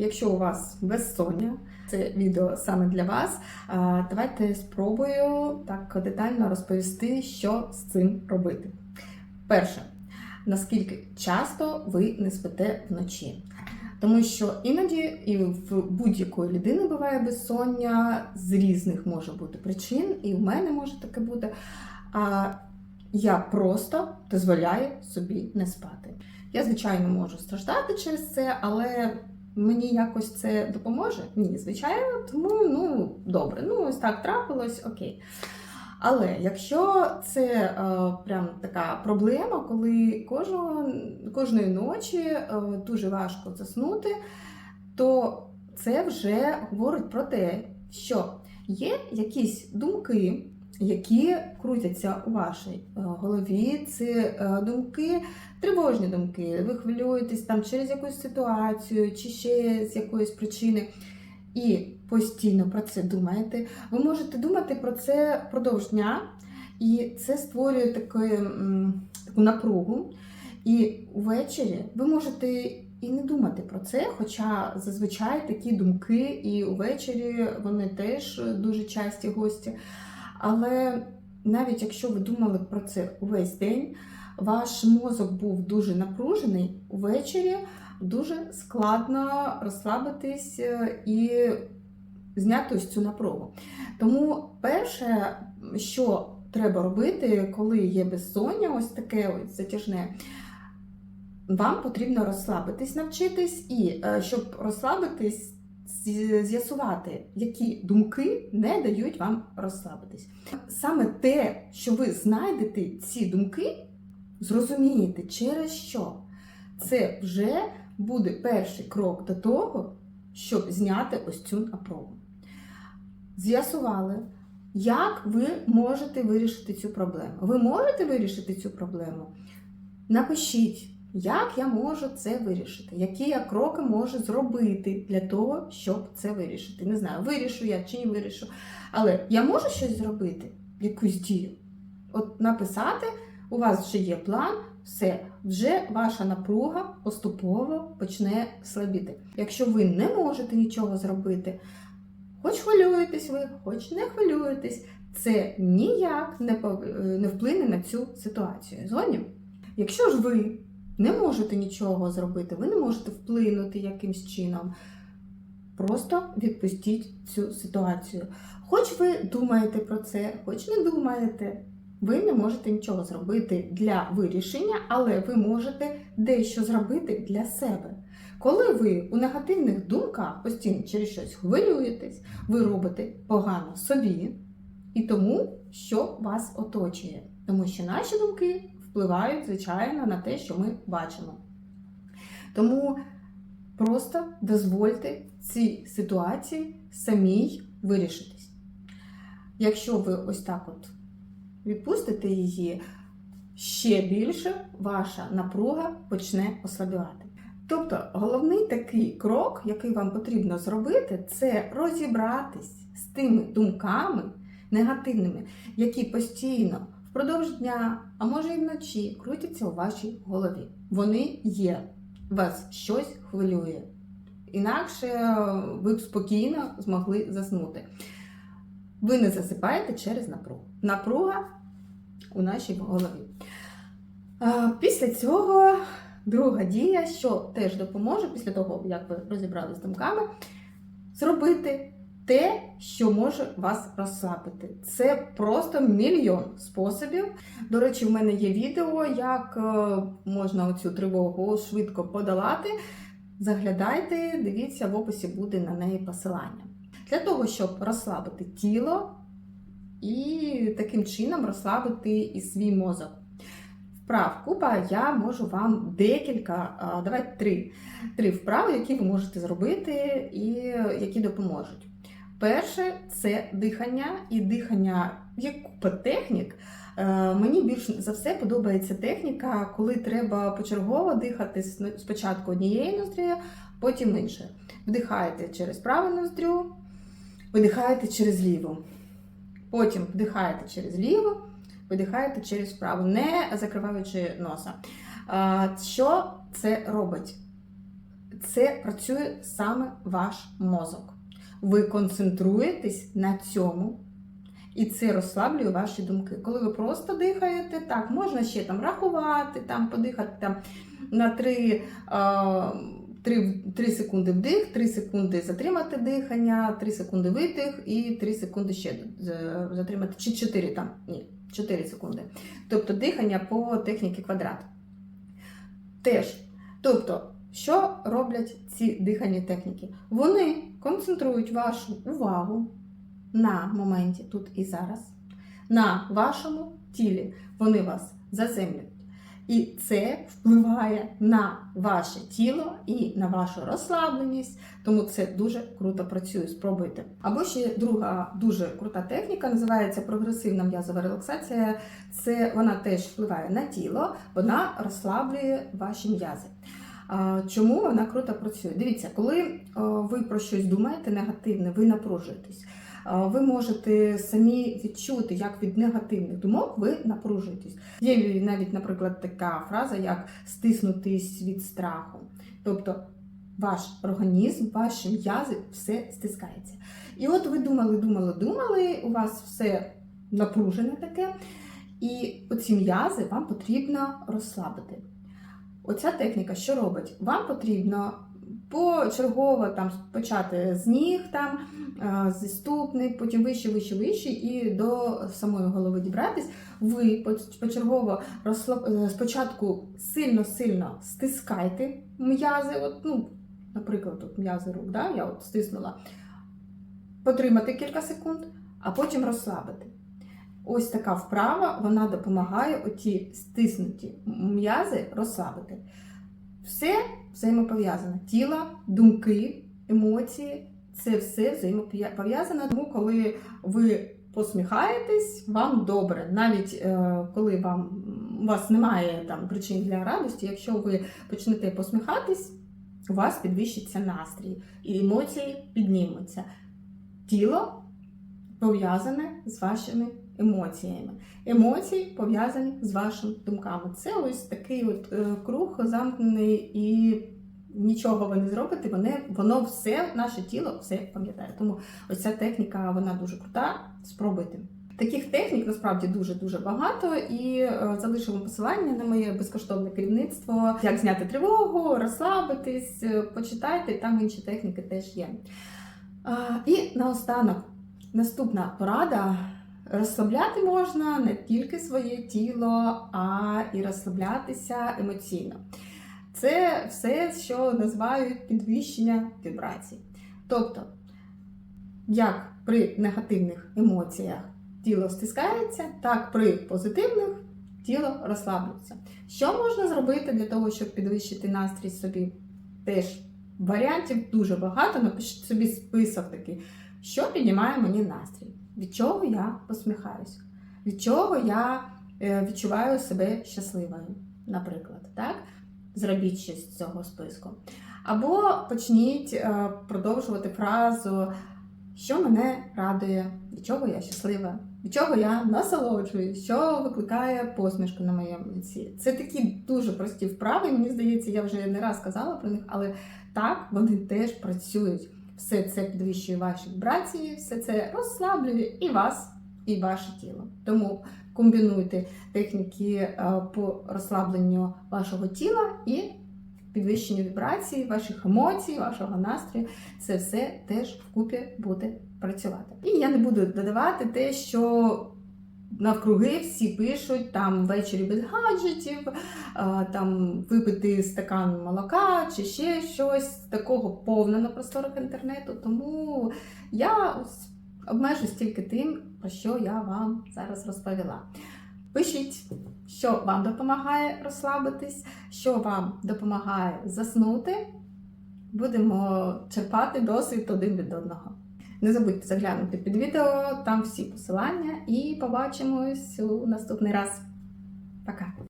Якщо у вас безсоння, це відео саме для вас. Давайте спробую так детально розповісти, що з цим робити. Перше, наскільки часто ви не спите вночі. Тому що іноді і в будь-якої людини буває безсоння з різних може бути причин, і в мене може таке бути. А я просто дозволяю собі не спати. Я, звичайно, можу страждати через це, але мені якось це допоможе? Ні, звичайно, тому ну добре, ну ось так трапилось, окей. Але якщо це е, прям така проблема, коли кожного, кожної ночі е, дуже важко заснути, то це вже говорить про те, що є якісь думки, які крутяться у вашій е, голові. Це думки, тривожні думки. Ви хвилюєтесь там через якусь ситуацію чи ще з якоїсь причини. І постійно про це думаєте. Ви можете думати про це впродовж дня, і це створює таке, таку напругу. І ввечері ви можете і не думати про це, хоча зазвичай такі думки, і увечері вони теж дуже часті гості. Але навіть якщо ви думали про це увесь день, ваш мозок був дуже напружений увечері. Дуже складно розслабитись е, і зняти ось цю напругу. Тому перше, що треба робити, коли є безсоння, ось таке ось затяжне, вам потрібно розслабитись, навчитись, і е, щоб розслабитись, з'ясувати, які думки не дають вам розслабитись. Саме те, що ви знайдете ці думки, зрозумієте, через що. Це вже буде перший крок до того, щоб зняти ось цю напругу. З'ясували, як ви можете вирішити цю проблему. Ви можете вирішити цю проблему? Напишіть, як я можу це вирішити, які я кроки можу зробити для того, щоб це вирішити. Не знаю, вирішу я чи не вирішу. Але я можу щось зробити, якусь дію. От написати, у вас вже є план, все, вже ваша напруга поступово почне слабіти. Якщо ви не можете нічого зробити, хоч хвилюєтесь ви, хоч не хвилюєтесь, це ніяк не, е, не вплине на цю ситуацію. Згодні? Якщо ж ви не можете нічого зробити, ви не можете вплинути якимсь чином, просто відпустіть цю ситуацію. Хоч ви думаєте про це, хоч не думаєте, ви не можете нічого зробити для вирішення, але ви можете дещо зробити для себе. Коли ви у негативних думках постійно через щось хвилюєтесь, ви робите погано собі і тому, що вас оточує. Тому що наші думки впливають, звичайно, на те, що ми бачимо. Тому просто дозвольте цій ситуації самій вирішитись. Якщо ви ось так от відпустите її, ще більше ваша напруга почне ослабівати. Тобто, головний такий крок, який вам потрібно зробити, це розібратись з тими думками негативними, які постійно впродовж дня, а може і вночі, крутяться у вашій голові. Вони є. Вас щось хвилює. Інакше е, ви б спокійно змогли заснути. Ви не засипаєте через напругу. Напруга у нашій голові. Після цього друга дія, що теж допоможе, після того, як ви розібралися з думками, зробити те, що може вас розслабити. Це просто мільйон способів. До речі, в мене є відео, як е, можна оцю тривогу швидко подолати. Заглядайте, дивіться, в описі буде на неї посилання. Для того, щоб розслабити тіло і таким чином розслабити і свій мозок. Вправ купа я можу вам декілька, давайте три, три вправи, які ви можете зробити і які допоможуть. Перше це дихання, і дихання є купа технік. Е, Мені більш за все подобається техніка, коли треба почергово дихати спочатку однією ноздрією, потім іншою. Вдихаєте через праву ноздрю, видихаєте через ліву. Потім вдихаєте через ліву, видихаєте через праву, не закриваючи носа. Що це робить? це працює саме ваш мозок. Ви концентруєтесь на цьому. І це розслаблює ваші думки. Коли ви просто дихаєте, так, можна ще там рахувати, там, подихати там, на 3, 3, 3 секунди вдих, 3 секунди затримати дихання, 3 секунди видих і 3 секунди ще затримати, чи 4 там, ні, 4 секунди. Тобто дихання по техніці квадрат. Теж. Тобто, що роблять ці дихальні техніки? Вони концентрують вашу увагу на моменті тут і зараз, на вашому тілі. Вони вас заземлюють. І це впливає на ваше тіло і на вашу розслабленість, тому це дуже круто працює. Спробуйте. Або ще друга дуже крута техніка, називається прогресивна м'язова релаксація. Це вона теж впливає на тіло, вона розслаблює ваші м'язи. Чому вона круто працює? Дивіться, коли ви про щось думаєте негативне, ви напружуєтесь. Ви можете самі відчути, як від негативних думок ви напружуєтесь. Є навіть, наприклад, така фраза, як стиснутись від страху. Тобто ваш організм, ваші м'язи, все стискається. І от ви думали, думали, думали, у вас все напружене таке, і оці м'язи вам потрібно розслабити. Оця техніка що робить? Вам потрібно почергово там почати з ніг, там, е, зі ступни, потім вище, вище, вище, і до самої голови дібратись. Ви почергово е, спочатку сильно-сильно стискайте м'язи. От, ну, наприклад, тут м'язи рук, да? я от стиснула. Потримати кілька секунд, а потім розслабити. Ось така вправа, вона допомагає оті стиснуті м'язи розслабити. Все взаємопов'язане. Тіло, думки, емоції це все взаємопов'язане. Тому, коли ви посміхаєтесь, вам добре. Навіть е, коли вам у вас немає там причин для радості, якщо ви почнете посміхатись, у вас підвищиться настрій і емоції піднімуться. Тіло пов'язане з вашими емоціями. Емоції пов'язані з вашими думками. Це ось такий от е, круг замкнений і нічого ви не зробите, воно, воно все, наше тіло все пам'ятає. Тому ось ця техніка вона дуже крута. Спробуйте. Таких технік насправді дуже-дуже багато, і е, залишимо посилання на моє безкоштовне керівництво, як зняти тривогу, розслабитись, е, почитайте, там інші техніки теж є. І наостанок, наступна порада. Розслабляти можна не тільки своє тіло, а і розслаблятися емоційно. Це все, що називають підвищення вібрацій. Тобто, як при негативних емоціях тіло стискається, так при позитивних тіло розслаблюється. Що можна зробити для того, щоб підвищити настрій собі? Теж варіантів дуже багато. Напишіть собі список такий, що піднімає мені настрій, від чого я посміхаюсь, від чого я е, відчуваю себе щасливою, наприклад. так? Зробіть щось з цього списку. Або почніть е, продовжувати фразу, що мене радує, від чого я щаслива, від чого я насолоджуюсь, що викликає посмішку на моєму лиці. Це такі дуже прості вправи, мені здається, я вже не раз казала про них, але так вони теж працюють. Все це підвищує ваші вібрації, все це розслаблює і вас, і ваше тіло. Тому комбінуйте техніки е, по розслабленню вашого тіла і підвищенню вібрацій, ваших емоцій, вашого настрою. Це все теж вкупі буде працювати. І я не буду додавати те, що навкруги всі пишуть там ввечері без гаджетів, там випити стакан молока чи ще щось такого повно на просторах інтернету. Тому я обмежусь тільки тим, про що я вам зараз розповіла. Пишіть, що вам допомагає розслабитись, що вам допомагає заснути. Будемо черпати досвід один від одного. Не забудьте заглянути під відео, там всі посилання, і побачимось у наступний раз. Пока!